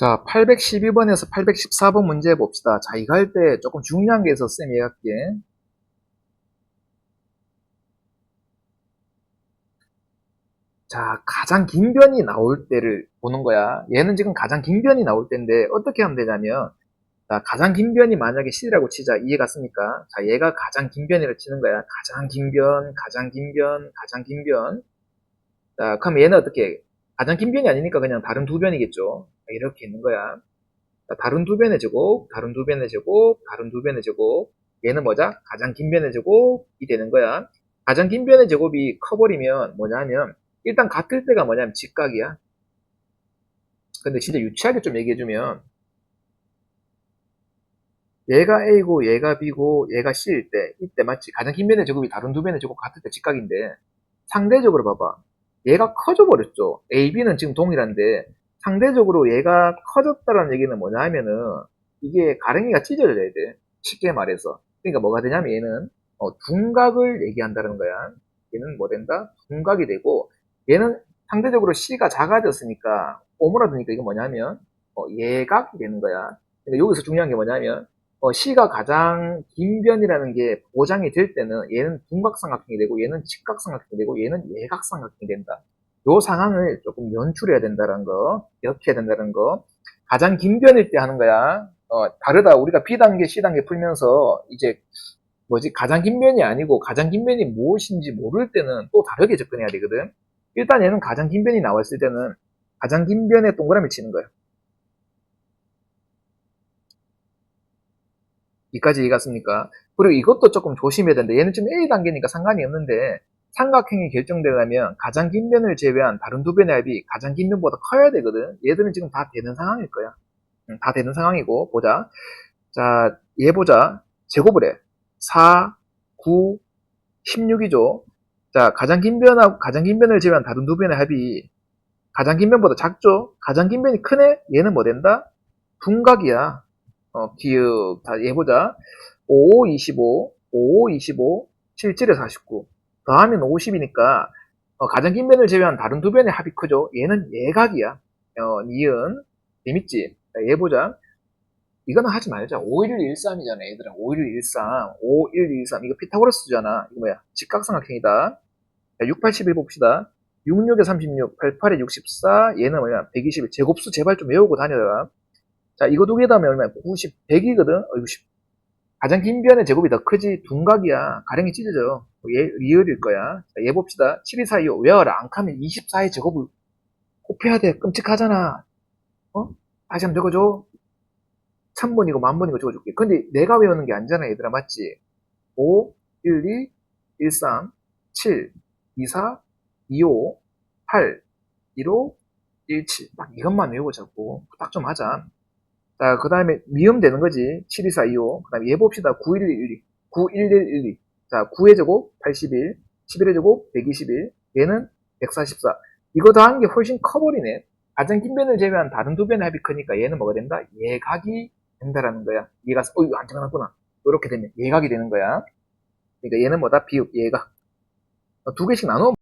자, 812번에서 814번 문제 봅시다. 자, 이거 할 때 조금 중요한 게 있어서 쌤이 얘기할게. 자, 가장 긴 변이 나올 때를 보는 거야. 얘는 지금 가장 긴 변이 나올 때인데 어떻게 하면 되냐면 자, 가장 긴 변이 만약에 C라고 치자. 이해 갔습니까? 자, 얘가 가장 긴 변이를 치는 거야. 가장 긴 변, 가장 긴 변, 가장 긴 변. 자, 그럼 얘는 어떻게 해? 가장 긴 변이 아니니까 그냥 다른 두 변이겠죠. 이렇게 있는 거야. 자, 다른 두 변의 제곱, 다른 두 변의 제곱, 다른 두 변의 제곱. 얘는 뭐자? 가장 긴 변의 제곱이 되는 거야. 가장 긴 변의 제곱이 커버리면 뭐냐면 일단 같을 때가 뭐냐면 직각이야. 근데 진짜 유치하게 좀 얘기해주면 얘가 A고 얘가 B고 얘가 C일 때 이때 맞지? 가장 긴 변의 제곱이 다른 두 변의 제곱 같을 때 직각인데 상대적으로 봐봐. 얘가 커져 버렸죠. A, B는 지금 동일한데 상대적으로 얘가 커졌다는 얘기는 뭐냐 하면은 이게 가랭이가 찢어져야 돼. 쉽게 말해서. 그러니까 뭐가 되냐면 얘는 어, 둔각을 얘기한다는 거야. 얘는 뭐 된다? 둔각이 되고 얘는 상대적으로 C가 작아졌으니까 오므라드니까 이게 뭐냐면 어, 예각이 되는 거야. 그러니까 여기서 중요한 게 뭐냐면 어, C가 가장 긴 변이라는 게 보장이 될 때는 얘는 둔각삼각형이 되고 얘는 직각삼각형이 되고 얘는 예각삼각형이 된다. 요 상황을 조금 연출해야 된다는 거, 기억해야 된다는 거. 가장 긴 변일 때 하는 거야. 어, 다르다. 우리가 B단계, C단계 풀면서 이제 뭐지 가장 긴 변이 아니고 가장 긴 변이 무엇인지 모를 때는 또 다르게 접근해야 되거든. 일단 얘는 가장 긴 변이 나왔을 때는 가장 긴 변에 동그라미 치는 거야. 이까지 이해갔습니까? 그리고 이것도 조금 조심해야 되는데 얘는 지금 A 단계니까 상관이 없는데 삼각형이 결정되려면 가장 긴 변을 제외한 다른 두 변의 합이 가장 긴 변보다 커야 되거든. 얘들은 지금 다 되는 상황일 거야. 응, 다 되는 상황이고 보자. 자, 얘 보자. 제곱을 해. 4, 9, 16이죠. 자, 가장 긴 변하고 가장 긴 변을 제외한 다른 두 변의 합이 가장 긴 변보다 작죠? 가장 긴 변이 크네? 얘는 뭐 된다? 둔각이야. 어, 기억. 자, 얘 보자. 5, 25, 5, 25, 7, 7에 49. 더하면 50이니까, 어, 가장 긴 변을 제외한 다른 두 변의 합이 크죠? 얘는 예각이야. 어, 니은. 재밌지? 자, 얘 보자. 이거는 하지 말자. 5113이잖아, 얘들아. 5113. 5113. 이거 피타고라스잖아. 이거 뭐야? 직각삼각형이다. 자, 6, 81 봅시다. 66에 36, 88에 64, 얘는 뭐냐? 121. 제곱수 제발 좀 외우고 다녀라. 자, 이거 두 개 다음에 얼마야? 90, 100이거든? 어, 60. 가장 긴 변의 제곱이 더 크지, 둔각이야. 가령이 찢어져. 얘, 리얼일 거야. 자, 얘 봅시다. 7, 2, 4, 2, 5. 외워라. 안 카면 24의 제곱을 곱해야 돼. 끔찍하잖아. 어? 다시 한번 적어줘. 천번이고 만번이고 적어줄게. 근데 내가 외우는 게 아니잖아, 얘들아. 맞지? 5, 1, 2, 1, 3, 7, 2, 4, 2, 5, 8, 1, 5, 1, 7. 딱 이것만 외우고 자꾸. 딱 좀 하자. 자, 그 다음에 미음 되는 거지. 7, 2, 4, 2, 5. 그 다음에 얘 봅시다. 9, 1, 1, 2. 9, 1, 1, 1, 2. 자, 9의 제곱 81, 11의 제곱 121, 얘는 144. 이거 더한 게 훨씬 커버리네. 가장 긴 변을 제외한 다른 두 변의 합이 크니까 얘는 뭐가 된다? 예각이 된다라는 거야. 얘가, 어, 이거 안 적어놨구나. 이렇게 되면 예각이 되는 거야. 그러니까 얘는 뭐다? 비읍, 예각. 어, 두 개씩 나누면